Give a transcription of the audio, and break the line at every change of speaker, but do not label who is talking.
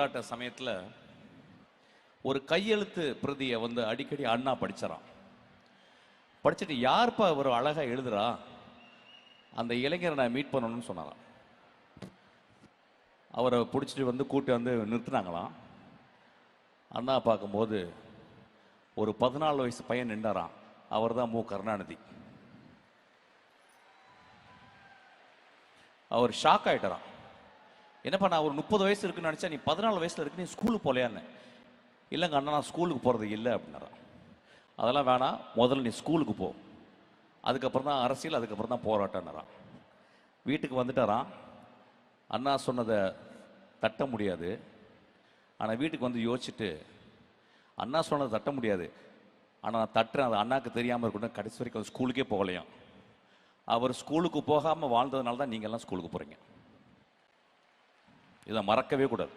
போராட்ட சமயத்தில் ஒரு கையெழுத்து பிரதியை வந்து அடிக்கடி அண்ணா படிச்சிடறான் படிச்சுட்டு யார்ப்பா ஒரு அழகா எழுதுறா? அந்த இளைஞரை நான் மீட் பண்ணணும்னு சொன்னாராம். அவரை பிடிச்சிட்டு வந்து கூட்டி வந்து நிறுத்தினாங்களாம். அண்ணா பார்க்கும்போது ஒரு பதினாலு வயசு பையன் நின்றாராம். அவர் தான் மு. கருணாநிதி. அவர் ஷாக் ஆயிட்டாராம். என்னப்பா நான் ஒரு முப்பது வயசு இருக்குன்னு நினச்சா நீ பதினாலு வயசில் இருக்கு நீ ஸ்கூலுக்கு போகலையான்னு இல்லைங்க அண்ணா நான் ஸ்கூலுக்கு போகிறது இல்லை அப்படின்னாரான் அதெல்லாம் வேணாம் முதல்ல நீ ஸ்கூலுக்கு போ. அதுக்கப்புறம் தான் அரசியல் அதுக்கப்புறம் தான் போராட்டம்னாரான் வீட்டுக்கு வந்துட்டாரான் அண்ணா சொன்னதை தட்ட முடியாது. ஆனால் வீட்டுக்கு வந்து யோசிச்சுட்டு அண்ணா சொன்னதை தட்ட முடியாது. ஆனால் நான் தட்டுறேன் அது அண்ணாக்கு தெரியாமல் இருக்கணும் கடைசி வரைக்கும் ஸ்கூலுக்கே போகலையும். அவர் ஸ்கூலுக்கு போகாமல் வாழ்ந்ததுனால தான் நீங்கள்லாம் ஸ்கூலுக்கு போகிறீங்க இதை மறக்கவே கூடாது.